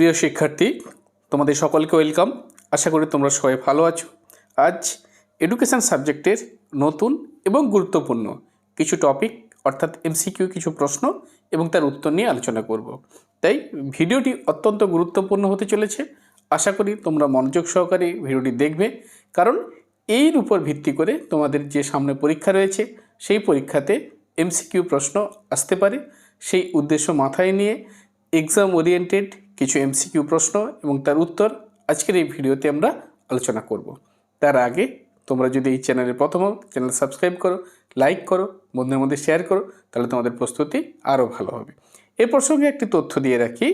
প্রিয় শিক্ষার্থী, তোমাদের সকলকে ওয়েলকাম আশা করি তোমরা সবাই ভালো আছো। আজ এডুকেশান সাবজেক্টের নতুন এবং গুরুত্বপূর্ণ কিছু টপিক অর্থাৎ এমসিকিউ কিছু প্রশ্ন এবং তার উত্তর নিয়ে আলোচনা করব। তাই ভিডিওটি অত্যন্ত গুরুত্বপূর্ণ হতে চলেছে। আশা করি তোমরা মনোযোগ সহকারে ভিডিওটি দেখবে। কারণ এর উপর ভিত্তি করে তোমাদের যে সামনে পরীক্ষা রয়েছে, সেই পরীক্ষাতে এমসিকিউ প্রশ্ন আসতে পারে। সেই উদ্দেশ্য মাথায় নিয়ে এক্সাম ওরিয়েন্টেড কিছু এমসিকিউ প্রশ্ন এবং তার উত্তর আজকের এই ভিডিওতে আমরা আলোচনা করব। তার আগে তোমরা যদি এই চ্যানেলে প্রথম চ্যানেল সাবস্ক্রাইব করো, লাইক করো, বন্ধুদের মধ্যে শেয়ার করো, তাহলে তোমাদের প্রস্তুতি আরও ভালো হবে। এ প্রসঙ্গে একটি তথ্য দিয়ে রাখি,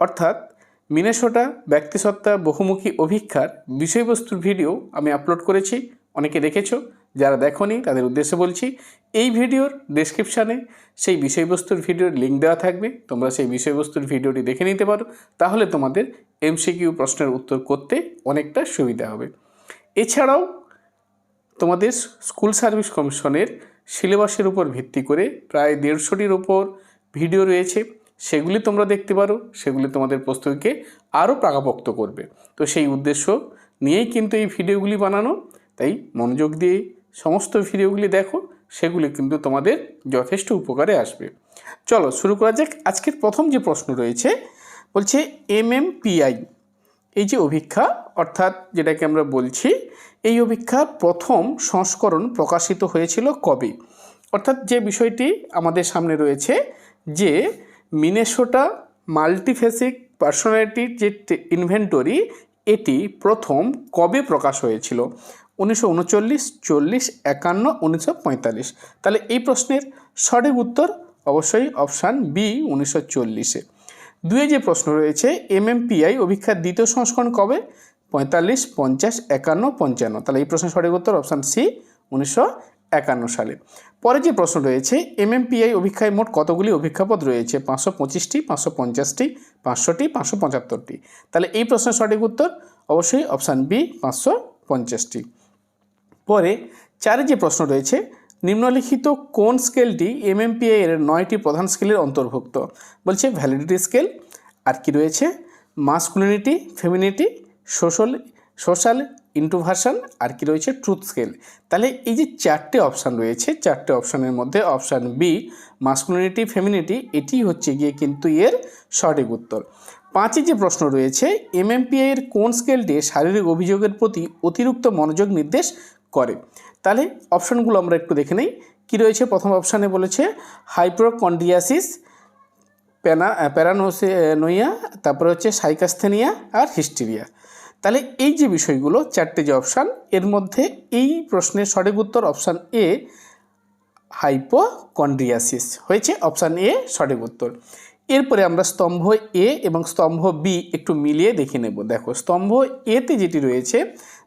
অর্থাৎ মিনেসোটা ব্যক্তিসত্তা বহুমুখী অভিক্ষার বিষয়বস্তুর ভিডিও আমি আপলোড করেছি, অনেকে দেখেছ যারা দেখোনি, তাদের উদ্দেশ্যে বলছি, এই ভিডিওর ডেসক্রিপশানে সেই বিষয়বস্তুর ভিডিওর লিঙ্ক দেওয়া থাকবে। তোমরা সেই বিষয়বস্তুর ভিডিওটি দেখে নিতে পারো। তাহলে তোমাদের এমসিকিউ প্রশ্নের উত্তর করতে অনেকটা সুবিধা হবে। এছাড়াও তোমাদের স্কুল সার্ভিস কমিশনের সিলেবাসের উপর ভিত্তি করে প্রায় দেড়শোটির উপর ভিডিও রয়েছে। সেগুলি তোমরা দেখতে পারো। সেগুলি তোমাদের প্রস্তুতিকে আরও পাকাপোক্ত করবে। তো সেই উদ্দেশ্য নিয়েই কিন্তু এই ভিডিওগুলি বানানো। তাই মনোযোগ দিয়ে সমস্ত ভিডিওগুলি দেখো, সেগুলি কিন্তু তোমাদের যথেষ্ট উপকারে আসবে। চলো শুরু করা যাক। আজকের প্রথম যে প্রশ্ন রয়েছে, বলছে এমএমপিআই, এই যে অভিক্ষা, অর্থাৎ যেটাকে আমরা বলছি, এই অভিক্ষার প্রথম সংস্করণ প্রকাশিত হয়েছিল কবে? অর্থাৎ যে বিষয়টি আমাদের সামনে রয়েছে, যে মিনেসোটা মাল্টিফেসিক পার্সোনালিটির যে ইনভেন্টরি, এটি প্রথম কবে প্রকাশ হয়েছিল? উনিশশো উনচল্লিশ, চল্লিশ, একান্ন, উনিশশো পঁয়তাল্লিশ। তাহলে এই প্রশ্নের সঠিক উত্তর অবশ্যই অপশান বি, উনিশশো চল্লিশে। দুয়ে যে প্রশ্ন রয়েছে, এমএমপিআই অভিক্ষার দ্বিতীয় সংস্করণ কবে? পঁয়তাল্লিশ, পঞ্চাশ, একান্ন, পঞ্চান্ন। তাহলে এই প্রশ্নের সঠিক উত্তর অপশান সি, উনিশশো একান্ন সালে। পরে যে প্রশ্ন রয়েছে, এমএমপিআই অভিক্ষায় মোট কতগুলি অভিক্ষাপদ রয়েছে? পাঁচশো পঁচিশটি, পাঁচশো পঞ্চাশটি, পাঁচশোটি, পাঁচশো পঁচাত্তরটি। তাহলে এই প্রশ্নের সঠিক উত্তর অবশ্যই অপশান বি, পাঁচশো পঞ্চাশটি। পরে চারে যে প্রশ্ন রয়েছে, নিম্নলিখিত কোন স্কেলটি এমএমপিআই এর নয়টি প্রধান স্কেলের অন্তর্ভুক্ত? বলছে ভ্যালিডিটি স্কেল আর কি রয়েছে? Masculinity femininity social social introversion আর কি রয়েছে ট্রুথ স্কেল তাহলে এই যে চারটে অপশান রয়েছে, চারটে অপশানের মধ্যে অপশান বি মাসকুলিনিটি ফেমিনিটি এটি হচ্ছে গিয়ে কিন্তু এর সঠিক উত্তর। পাঁচে যে প্রশ্ন রয়েছে এমএমপিআই এর কোন স্কেলটি শারীরিক অভিযোগের প্রতি অতিরিক্ত মনোযোগ নির্দেশ করে। তাহলে অপশানগুলো আমরা একটু দেখে নেই। কী রয়েছে? প্রথম অপশানে বলেছে হাইপ্রোকন্ডিয়াসিস, প্যানা প্যারানোসিনোইয়া তারপরে হচ্ছে সাইকাস্থেনিয়া আর হিস্টেরিয়া। তাহলে এই যে বিষয়গুলো, চারটে যে অপশান, এর মধ্যে এই প্রশ্নের সঠিক উত্তর অপশান এ হাইপোকন্ড্রিয়াসিস হয়েছে অপশান এ, সঠিক উত্তর। এরপরে আমরা স্তম্ভ এ এবং স্তম্ভ বি একটু মিলিয়ে দেখে নেব। দেখো, স্তম্ভ এতে যেটি রয়েছে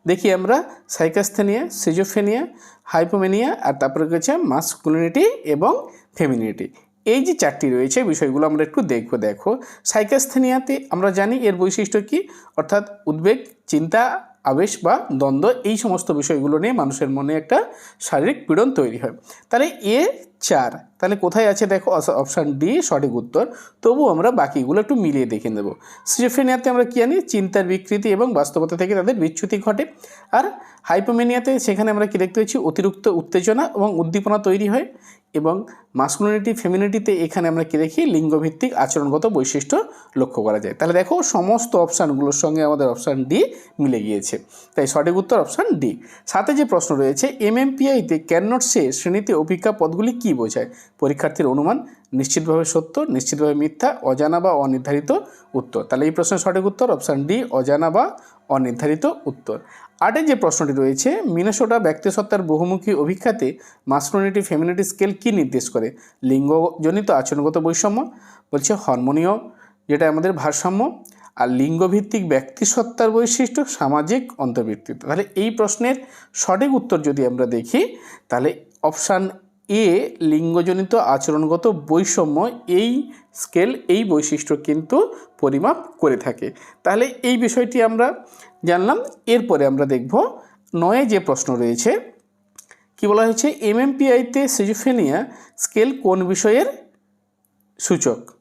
দেখি আমরা সাইকাস্থেনিয়া সিজোফেনিয়া হাইপোমেনিয়া আর তারপরে রয়েছে মাসকুলিনিটি এবং ফেমিনিটি এই যে চারটি রয়েছে বিষয়গুলো আমরা একটু দেখব দেখো সাইকাস্থেনিয়াতে আমরা জানি এর বৈশিষ্ট্য কি অর্থাৎ উদ্বেগ চিন্তা আবেশ বা দ্বন্দ্ব এই সমস্ত বিষয়গুলো নিয়ে মানুষের মনে একটা শারীরিক পীড়ন তৈরি হয়। তাহলে এ চার, তাহলে কোথায় আছে দেখো অপশান ডি সঠিক উত্তর। তবু আমরা বাকিগুলো একটু মিলিয়ে দেখে নেব। সিজোফ্রেনিয়াতে আমরা কী আনি? চিন্তার বিকৃতি এবং বাস্তবতা থেকে তাদের বিচ্যুতি ঘটে। আর হাইপোমেনিয়াতে সেখানে আমরা কী দেখতে পাচ্ছি? অতিরিক্ত উত্তেজনা এবং উদ্দীপনা তৈরি হয়। এবং মাস্কুলিনিটি ফেমিনিটিতে এখানে আমরা কী দেখি? লিঙ্গভিত্তিক আচরণগত বৈশিষ্ট্য লক্ষ্য করা যায়। তাহলে দেখো, সমস্ত অপশানগুলোর সঙ্গে আমাদের অপশান ডি মিলে গিয়েছে। তাই সঠিক উত্তর অপশান ডি। সাথে যে প্রশ্ন রয়েছে এমএমপিআইতে ক্যাননট সে শ্রেণীতে অভিজ্ঞা পদগুলি কী বোঝায়? পরীক্ষার্থীর অনুমান, নিশ্চিতভাবে সত্য, নিশ্চিতভাবে মিথ্যা, অজানা বা অনির্ধারিত উত্তর। তাহলে এই প্রশ্নের সঠিক উত্তর অপশান ডি, অজানা বা অনির্ধারিত উত্তর। আটে যে প্রশ্নটি রয়েছে, মিনেসোটা ব্যক্তিসত্তার বহুমুখী অভিক্ষাতে মাসকুলিনিটি ফেমিনিটি স্কেল কী নির্দেশ করে? লিঙ্গজনিত আচরণগত বৈষম্য, বলছে হরমোনীয়, যেটা আমাদের ভারসাম্য, আর লিঙ্গভিত্তিক ব্যক্তিসত্তার বৈশিষ্ট্য সামাজিক অন্তর্বৃত্তিত্ব। তাহলে এই প্রশ্নের সঠিক উত্তর যদি আমরা দেখি, তাহলে অপশান এ, লিঙ্গজনিত আচরণগত বৈষম্য, এই স্কেল, এই বৈশিষ্ট্য কিন্তু পরিমাপ করে থাকে। তাহলে এই বিষয়টি আমরা জানলাম, এরপরে আমরা দেখব নয়ে যে প্রশ্ন রয়েছে, কি বলা হয়েছে? এমএমপিআইতে সিজুফেনিয়া স্কেল কোন বিষয়ের সূচক?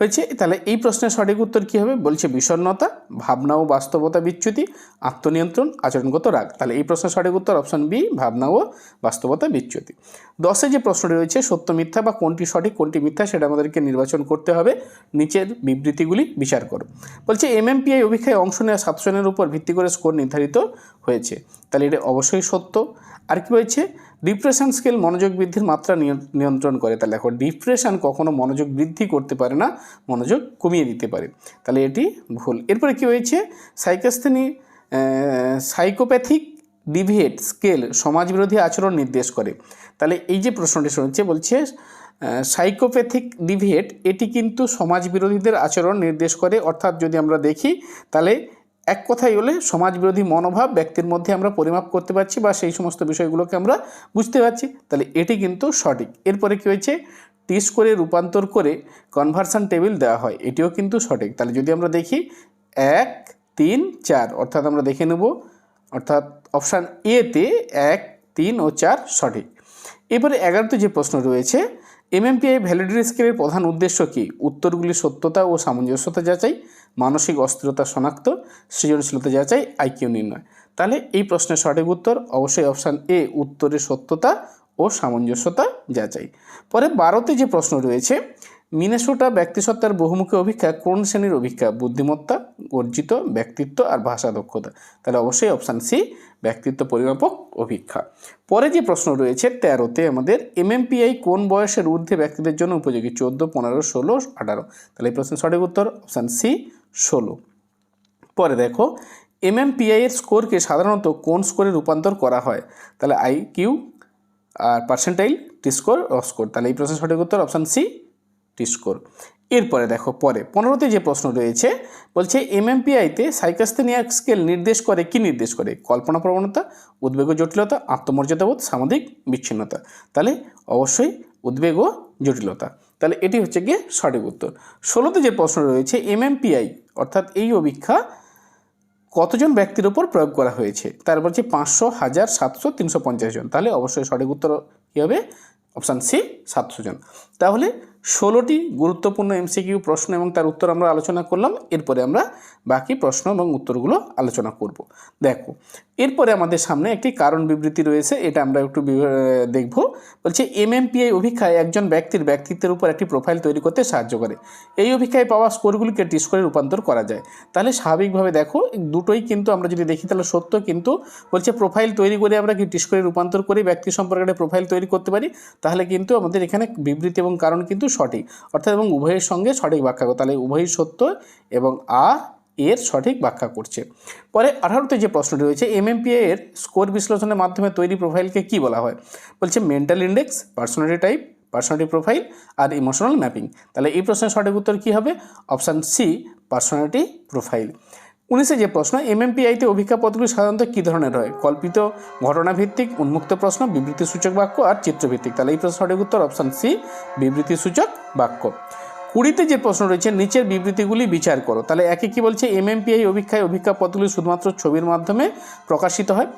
হয়েছে, তাহলে এই প্রশ্নের সঠিক উত্তর কী হবে? বলছে বিষণ্ণতা, ভাবনা ও বাস্তবতা বিচ্যুতি, আত্মনিয়ন্ত্রণ, আচরণগত রাগ। তাহলে এই প্রশ্নের সঠিক উত্তর অপশন বি, ভাবনা ও বাস্তবতা বিচ্যুতি। দশে যে প্রশ্নটি রয়েছে, সত্য মিথ্যা বা কোনটি সঠিক, কোনটি মিথ্যা, সেটা আমাদেরকে নির্বাচন করতে হবে। নিচের বিবৃতিগুলি বিচার করো। বলছে এমএমপিআই অভিক্ষায় অংশ নেওয়া সাতজনের উপর ভিত্তি করে স্কোর নির্ধারিত। হয়েছে। তাহলে এটা অবশ্যই সত্য। আর কি হয়েছে? ডিপ্রেশন স্কেল মনোযোগ বৃদ্ধির মাত্রা নিয়ন- নিয়ন্ত্রণ করে। তাহলে দেখো ডিপ্রেশন কখনো মনোযোগ বৃদ্ধি করতে পারে না, মনোযোগ কমিয়ে দিতে পারে। তাহলে এটি ভুল। এরপরে কি হয়েছে? সাইকাস্থেনি সাইকোপ্যাথিক ডিভিয়েট স্কেল সমাজবিরোধী আচরণ নির্দেশ করে। তাহলে এই যে প্রশ্নটি শুনেছে, বলছে সাইকোপ্যাথিক ডিভিয়েট এটি কিন্তু সমাজবিরোধীদের আচরণ নির্দেশ করে। অর্থাৎ যদি আমরা দেখি, তাহলে এক কথাই হলে সমাজবিরোধী মনোভাব ব্যক্তির মধ্যে আমরা পরিমাপ করতে পারছি বা সেই সমস্ত বিষয়গুলোকে আমরা বুঝতে পারছি। তাহলে এটি কিন্তু সঠিক। এরপরে কী হয়েছে? টিস করে রূপান্তর করে কনভার্সন টেবিল দেওয়া হয়। এটিও কিন্তু সঠিক। তাহলে যদি আমরা দেখি, এক, তিন, চার, অর্থাৎ আমরা দেখে নেব, অর্থাৎ অপশান এতে এক, তিন ও চার সঠিক। এবারে এগারোতে যে প্রশ্ন রয়েছে এমএমপিআই ভ্যালিডিটি স্কেলের প্রধান উদ্দেশ্য কী? উত্তরগুলি সত্যতা ও সামঞ্জস্যতা যাচাই, মানসিক অস্থিরতা শনাক্ত, সৃজনশীলতা যাচাই, আইকিউ নির্ণয়। তাহলে এই প্রশ্নের সঠিক উত্তর অবশ্যই অপশান এ উত্তরের সত্যতা ও সামঞ্জস্যতা যাচাই। পরে বারোতে যে প্রশ্ন রয়েছে মিনেসোটা ব্যক্তিসত্তার বহুমুখী অভিক্ষা কোন শ্রেণির অভিক্ষা? বুদ্ধিমত্তা অর্জিত ব্যক্তিত্ব আর ভাষা দক্ষতা। তাহলে অবশ্যই অপশান সি ব্যক্তিত্ব পরিমাপক অভিক্ষা। পরে যে প্রশ্ন রয়েছে, তেরোতে আমাদের এমএমপিআই কোন বয়সের ঊর্ধ্বে ব্যক্তিদের জন্য উপযোগী? চোদ্দ, পনেরো, ষোলো, আঠারো। তাহলে এই প্রশ্নের সঠিক উত্তর অপশান সি ষোলো। পরে দেখো এমএমপিআই এর স্কোরকে সাধারণত কোন স্কোরে রূপান্তর করা হয়? তাহলে আই কিউ আর পার্সেন্টাইল টি স্কোর ও স্কোর তাহলে এই প্রশ্নের সঠিক উত্তর অপশান সি স্কোর এরপরে দেখো, পরে, পনেরোতে যে প্রশ্ন রয়েছে, বলছে এমএমপিআইতে সাইকাস্তেনিয়া স্কেল নির্দেশ করে, কি নির্দেশ করে? কল্পনা প্রবণতা, উদ্বেগ ও জটিলতা আত্মমর্যাদাবোধ সামাজিক বিচ্ছিন্নতা। তাহলে অবশ্যই উদ্বেগ ও জটিলতা। তাহলে এটি হচ্ছে গিয়ে সঠিক উত্তর। ষোলোতে যে প্রশ্ন রয়েছে এমএমপিআই অর্থাৎ এই অভিক্ষা কতজন ব্যক্তির উপর প্রয়োগ করা হয়েছে? তার বলছে, পাঁচশো, হাজার, সাতশো, তিনশো পঞ্চাশ জন। তাহলে অবশ্যই সঠিক উত্তর কী হবে? অপশান সি, সাতশো জন। তাহলে ষোলোটি গুরুত্বপূর্ণ এমসিকিউ প্রশ্ন এবং তার উত্তর আমরা আলোচনা করলাম। এরপরে আমরা বাকি প্রশ্ন এবং উত্তরগুলো আলোচনা করব। দেখো, এরপরে আমাদের সামনে একটি কারণ বিবৃতি রয়েছে, এটা আমরা একটু দেখব। বলছে, এমএমপিআই অভিক্ষায় একজন ব্যক্তির ব্যক্তিত্বের উপর একটি প্রোফাইল তৈরি করতে সাহায্য করে। এই অভিক্ষায় পাওয়া স্কোরগুলিকে টি স্কোরে রূপান্তর করা যায়। তাহলে স্বাভাবিকভাবে দেখো, দুটোই কিন্তু আমরা যদি দেখি, তাহলে সত্য কিন্তু বলছে প্রোফাইল তৈরি করে আমরা কি টি স্কোরে রূপান্তর করে, ব্যক্তি সম্পর্কে একটা প্রোফাইল তৈরি করতে পারি? তাহলে কিন্তু আমাদের এখানে বিবৃতি এবং কারণ কিন্তু সঠিক। অর্থাৎ এবং উভয়ের সঙ্গে সঠিক ব্যাখ্যা করে। তাহলে উভয়ই সত্য এবং আ এর সঠিক ব্যাখ্যা করছে। পরে আঠারোতে যে প্রশ্নটি রয়েছে এমএমপিএ এর স্কোর বিশ্লেষণের মাধ্যমে তৈরি প্রোফাইলকে কি বলা হয়? বলছে mental index, personality type, personality profile আর ইমোশনাল ম্যাপিং। তাহলে এই প্রশ্নের সঠিক উত্তর কী হবে? Option C, personality profile. উনিশে যে প্রশ্ন, এমএমপিআইতে পদগুলি সাধারণত কী ধরনের হয়? কল্পিত ঘটনাভিত্তিক, উন্মুক্ত প্রশ্ন বিবৃতি সূচক বাক্য আর চিত্রভিত্তিক। তাহলে এই প্রশ্ন সঠিক উত্তর অপশান সি বিবৃতি সূচক বাক্য। কুড়িতে যে প্রশ্ন রয়েছে, নিচের বিবৃতিগুলি বিচার করো। তাহলে একে কি বলছে? এমএমপিআই অভিক্ষায় অভিজ্ঞা পদগুলি শুধুমাত্র ছবির মাধ্যমে প্রকাশিত হয়।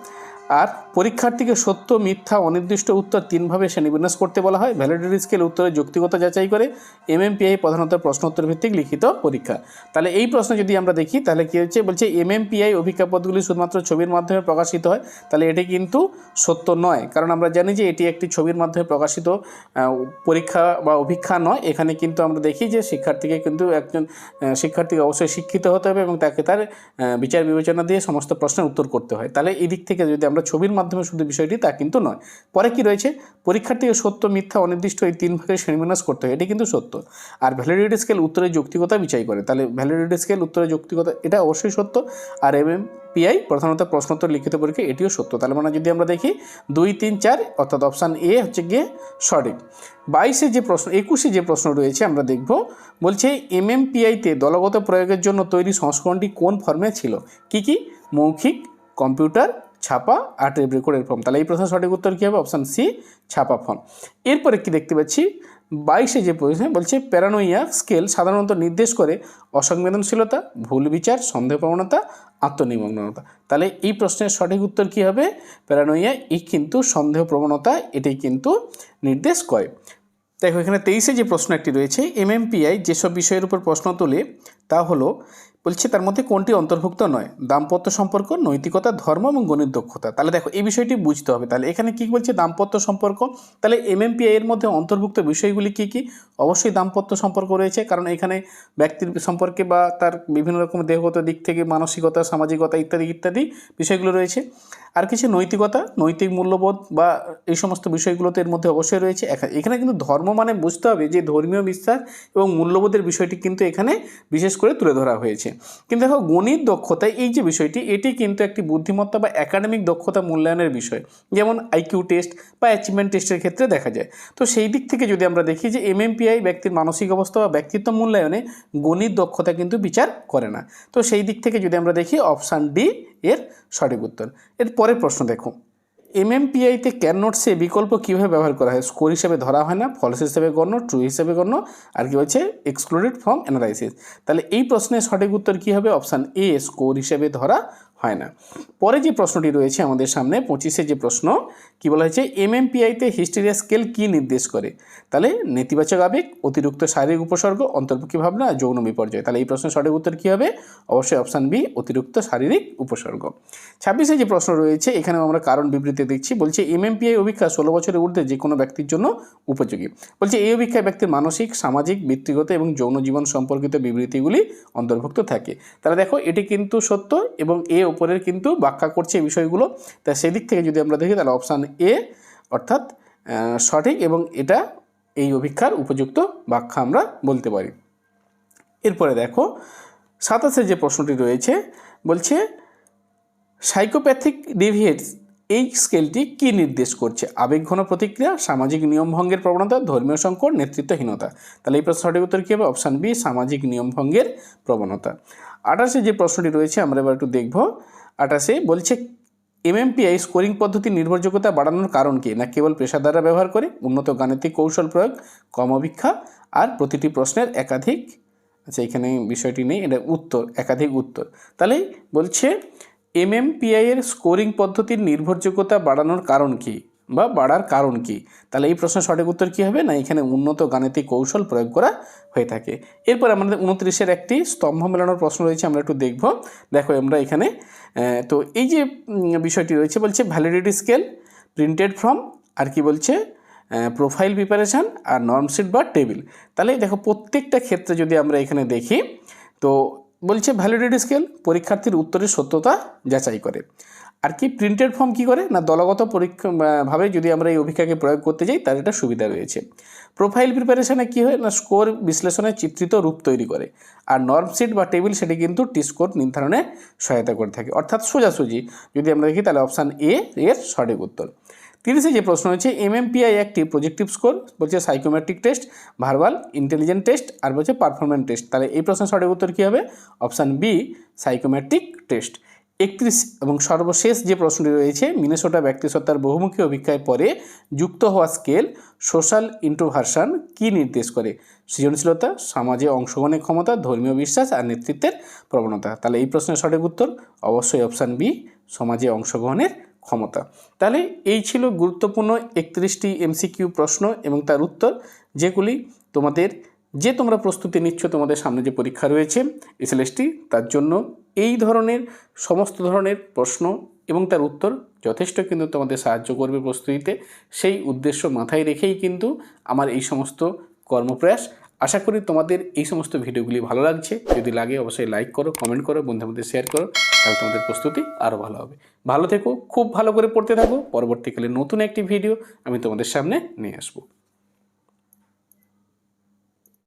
আর পরীক্ষার্থীকে সত্য, মিথ্যা, অনির্দিষ্ট উত্তর তিনভাবে শ্রেণীবিন্যাস করতে বলা হয়। ভ্যালিডিটি স্কেল উত্তরের যৌক্তিকতা যাচাই করে এমএমপিআই প্রধানত প্রশ্নোত্তর ভিত্তিক লিখিত পরীক্ষা। তাহলে এই প্রশ্ন যদি আমরা দেখি, তাহলে কী হচ্ছে? বলছে এমএমপিআই অভিজ্ঞা পদগুলি শুধুমাত্র ছবির মাধ্যমে প্রকাশিত হয়, তাহলে এটি কিন্তু সত্য নয়। কারণ আমরা জানি যে এটি একটি ছবির মাধ্যমে প্রকাশিত পরীক্ষা বা অভিক্ষা নয়। এখানে কিন্তু আমরা দেখি যে শিক্ষার্থীকে কিন্তু একজন শিক্ষার্থীকে অবশ্যই শিক্ষিত হতে হবে এবং তাকে তার বিচার বিবেচনা দিয়ে সমস্ত প্রশ্নের উত্তর করতে হয়। তাহলে এই দিক থেকে যদি আমরা ছবির মাধ্যমে শুধু বিষয়টি তা কিন্তু নয়। পরে কি রয়েছে? পরীক্ষার্থীকে সত্য, মিথ্যা, অনির্দিষ্ট এই তিন ভাগে শ্রেণীবিন্যাস করতে হয়, এটি কিন্তু সত্য। আর ভ্যালিডিটি স্কেল উত্তরের যৌক্তিকতা বিচার করে। তাহলে ভ্যালিডিটি স্কেল উত্তরের যৌক্তিকতা, এটা অবশ্যই সত্য। আর এম এম পিআই প্রধানত প্রশ্নোত্তর লিখিত পরীক্ষা, এটিও সত্য। তাহলে মানে যদি আমরা দেখি, দুই, তিন, চার, অর্থাৎ অপশান এ হচ্ছে গিয়ে সঠিক। বাইশে যে প্রশ্ন, একুশে যে প্রশ্ন রয়েছে, আমরা দেখব। বলছে এমএমপিআইতে দলগত প্রয়োগের জন্য তৈরি সংস্করণটি কোন ফর্মে ছিল? কি কি? মৌখিক, কম্পিউটার ছাপা আর রেকর্ডের ফর্ম তাহলে এই প্রশ্নের সঠিক উত্তর কী হবে? অপশান সি ছাপা ফর্ম এরপরে কি দেখতে পাচ্ছি? বাইশে যে প্রশ্ন বলছে প্যারানোইয়া স্কেল সাধারণত নির্দেশ করে অসংবেদনশীলতা, ভুল বিচার সন্দেহ প্রবণতা আত্মনিমগ্নতা। তাহলে এই প্রশ্নের সঠিক উত্তর কী হবে? প্যারানোইয়া এই কিন্তু সন্দেহ প্রবণতা এটাই কিন্তু নির্দেশ করে। দেখো, এখানে তেইশে যে প্রশ্ন একটি রয়েছে এমএমপিআই যেসব বিষয়ের উপর প্রশ্ন তোলে, তা হলো বলছে তার মধ্যে কোনটি অন্তর্ভুক্ত নয়? দাম্পত্য সম্পর্ক, নৈতিকতা, ধর্ম এবং গণিত দক্ষতা। তাহলে দেখো, এই বিষয়টি বুঝতে হবে। তাহলে এখানে কি বলছে? দাম্পত্য সম্পর্ক। তাহলে এমএমপিআই এর মধ্যে অন্তর্ভুক্ত বিষয়গুলি কি কি? অবশ্যই দাম্পত্য সম্পর্ক রয়েছে, কারণ এখানে ব্যক্তির সম্পর্কে বা তার বিভিন্ন রকম দেহগত দিক থেকে মানসিকতা, সামাজিকতা ইত্যাদি ইত্যাদি বিষয়গুলো রয়েছে। আর কিছু নৈতিকতা, নৈতিক মূল্যবোধ বা এই সমস্ত বিষয়গুলোতে এর মধ্যে অবশ্যই রয়েছে। এখা- এখানে কিন্তু ধর্ম মানে বুঝতে হবে যে ধর্মীয় বিশ্বাস এবং মূল্যবোধের বিষয়টি কিন্তু এখানে বিশেষ করে তুলে ধরা হয়েছে। কিন্তু দেখো, গণিত দক্ষতা এই যে বিষয়টি, এটি কিন্তু একটি বুদ্ধিমত্তা বা একাডেমিক দক্ষতা মূল্যায়নের বিষয়। যেমন আইকিউ টেস্ট বা অ্যাচিভমেন্ট টেস্টের ক্ষেত্রে দেখা যায়। তো সেই দিক থেকে যদি আমরা দেখি যে এমএমপিআই ব্যক্তির মানসিক অবস্থা বা ব্যক্তিত্ব মূল্যায়নে গণিত দক্ষতা কিন্তু বিচার করে না। তো সেই দিক থেকে যদি আমরা দেখি অপশান ডি এর সঠিক উত্তর। এর পরের প্রশ্ন দেখো। এমএমপিআইতে ক্যান নোটসে বিকল্প কীভাবে ব্যবহার করা হয়? স্কোর হিসেবে ধরা হয় না ফলস হিসেবে গণ্য ট্রু হিসেবে গণ্য, আর কি হচ্ছে? এক্সক্লুডেড ফ্রম অ্যানালাইসিস তাহলে এই প্রশ্নের সঠিক উত্তর কী হবে? অপশান এ স্কোর হিসেবে ধরা হয় না। পরে যে প্রশ্নটি রয়েছে আমাদের সামনে, পঁচিশে যে প্রশ্ন, কি বলা হয়েছে? এমএমপিআইতে হিস্টেরিয়া স্কেল কী নির্দেশ করে? তাহলে নেতিবাচক আবেগ, অতিরিক্ত শারীরিক উপসর্গ অন্তর্মুখী ভাবনা, যৌন বিপর্যয়। তাহলে এই প্রশ্নের সঠিক উত্তর কী হবে? অবশ্যই অপশান বি অতিরিক্ত শারীরিক উপসর্গ। ছাব্বিশে যে প্রশ্ন রয়েছে এখানে আমরা কারণ বিবৃতি দেখছি, বলছে এমএমপিআই অভিজ্ঞা ষোলো বছরের ঊর্ধ্বে যে কোনো ব্যক্তির জন্য উপযোগী। বলছে এই অভিজ্ঞায় ব্যক্তির মানসিক, সামাজিক, ব্যক্তিগত এবং যৌন জীবন সম্পর্কিত বিবৃতিগুলি অন্তর্ভুক্ত থাকে। তাহলে দেখো, এটি কিন্তু সত্য এবং এ ওপরের কিন্তু ব্যাখ্যা করছে এই বিষয়গুলো। তা সেদিক থেকে যদি আমরা দেখি, তাহলে অপশান এ অর্থাৎ সঠিক এবং এটা এই অভিক্ষার উপযুক্ত ব্যাখ্যা আমরা বলতে পারি। এরপরে দেখো সাতাশে যে প্রশ্নটি রয়েছে, বলছে সাইকোপ্যাথিক ডিভিয়েটস এই স্কেলটি কি নির্দেশ করছে? আবেগঘন প্রতিক্রিয়া, সামাজিক নিয়ম ভঙ্গের প্রবণতা, ধর্মীয় সংকট নেতৃত্বহীনতা তাহলে এই প্রশ্ন সঠিক উত্তর কী হবে? অপশান বি সামাজিক নিয়ম ভঙ্গের প্রবণতা। আঠাশে যে প্রশ্নটি রয়েছে, আমরা এবার একটু দেখব। আঠাশে বলছে, এমএমপিআই স্কোরিং পদ্ধতির নির্ভরযোগ্যতা বাড়ানোর কারণ কি? না কেবল পেশাদাররা ব্যবহার করে, উন্নত গাণিতিক কৌশল প্রয়োগ, কম অভিক্ষা আর প্রতিটি প্রশ্নের একাধিক? আচ্ছা এখানে বিষয়টি নেই, এটা উত্তর, একাধিক উত্তর। তাহলে বলছে, এমএমপিআই এর স্কোরিং পদ্ধতির নির্ভরযোগ্যতা বাড়ানোর কারণ কি? বা বাড়ার কারণ কি? তাহলে এই প্রশ্নের সঠিক উত্তর কী হবে? না, এখানে উন্নত গাণিতিক কৌশল প্রয়োগ করা হয়ে থাকে। এরপর আমাদের উনত্রিশের একটি স্তম্ভ মেলানোর প্রশ্ন রয়েছে, আমরা একটু দেখব। দেখো, আমরা এখানে তো এই যে বিষয়টি রয়েছে, বলছে ভ্যালিডিটি স্কেল প্রিন্টেড ফর্ম আর কি বলছে প্রোফাইল প্রিপারেশান আর নর্ম শিট বা টেবিল তাহলে দেখো, প্রত্যেকটা ক্ষেত্রে যদি আমরা এখানে দেখি, তো বলছে ভ্যালিডিটি স্কেল পরীক্ষার্থীর উত্তরের সত্যতা যাচাই করে। আর কি প্রিন্টেড ফর্ম কি করে? না, দলগত পরীক্ষা ভাবে যদি আমরা এই অভিজ্ঞাকে প্রয়োগ করতে যাই, তার এটা সুবিধা রয়েছে। প্রোফাইল প্রিপারেশনে কী হয়? না স্কোর বিশ্লেষণে চিত্রিত রূপ তৈরি করে। আর নর্ম শিট বা টেবিল সেটি কিন্তু টি স্কোর নির্ধারণে সহায়তা করে থাকে। অর্থাৎ সোজাসুজি। যদি আমরা দেখি, তাহলে অপশান এ এর সঠিক উত্তর। তিরিশে যে প্রশ্ন হচ্ছে এমএমপিআই একটি প্রজেক্টিভ স্কোর বলছে psychometric test verbal intelligent test আর বলছে পারফরমেন্স টেস্ট তাহলে এই প্রশ্নের সঠিক উত্তর কী হবে? অপশান বি সাইকোমেট্রিক টেস্ট একত্রিশ এবং সর্বশেষ যে প্রশ্নটি রয়েছে, মিনেসোটা ব্যক্তিসত্তার বহুমুখী অভিজ্ঞায় পরে যুক্ত হওয়া স্কেল, সোশ্যাল ইন্ট্রোভার্সন কি নির্দেশ করে? সৃজনশীলতা, সমাজে অংশগ্রহণের ক্ষমতা, ধর্মীয় বিশ্বাস আর নেতৃত্বের প্রবণতা। তাহলে এই প্রশ্নের সঠিক উত্তর অবশ্যই অপশান বি, সমাজে অংশগ্রহণের ক্ষমতা। তাহলে এই ছিল গুরুত্বপূর্ণ একত্রিশটি এমসিকিউ প্রশ্ন এবং তার উত্তর। যেগুলি তোমাদের যে তোমরা প্রস্তুতি নিচ্ছ, তোমাদের সামনে যে পরীক্ষা রয়েছে এসএলএসটি তার জন্য এই ধরনের, সমস্ত ধরনের প্রশ্ন এবং তার উত্তর যথেষ্ট কিন্তু তোমাদের সাহায্য করবে প্রস্তুতিতে। সেই উদ্দেশ্য মাথায় রেখেই কিন্তু আমার এই সমস্ত কর্মপ্রয়াস। আশা করি তোমাদের এই সমস্ত ভিডিওগুলি ভালো লাগছে। যদি লাগে অবশ্যই লাইক করো, কমেন্ট করো, বন্ধুদের মধ্যে শেয়ার করো, তাহলে তোমাদের প্রস্তুতি আরও ভালো হবে। ভালো থেকো, খুব ভালো করে পড়তে থাকো। পরবর্তীকালে নতুন একটি ভিডিও আমি তোমাদের সামনে নিয়ে আসব।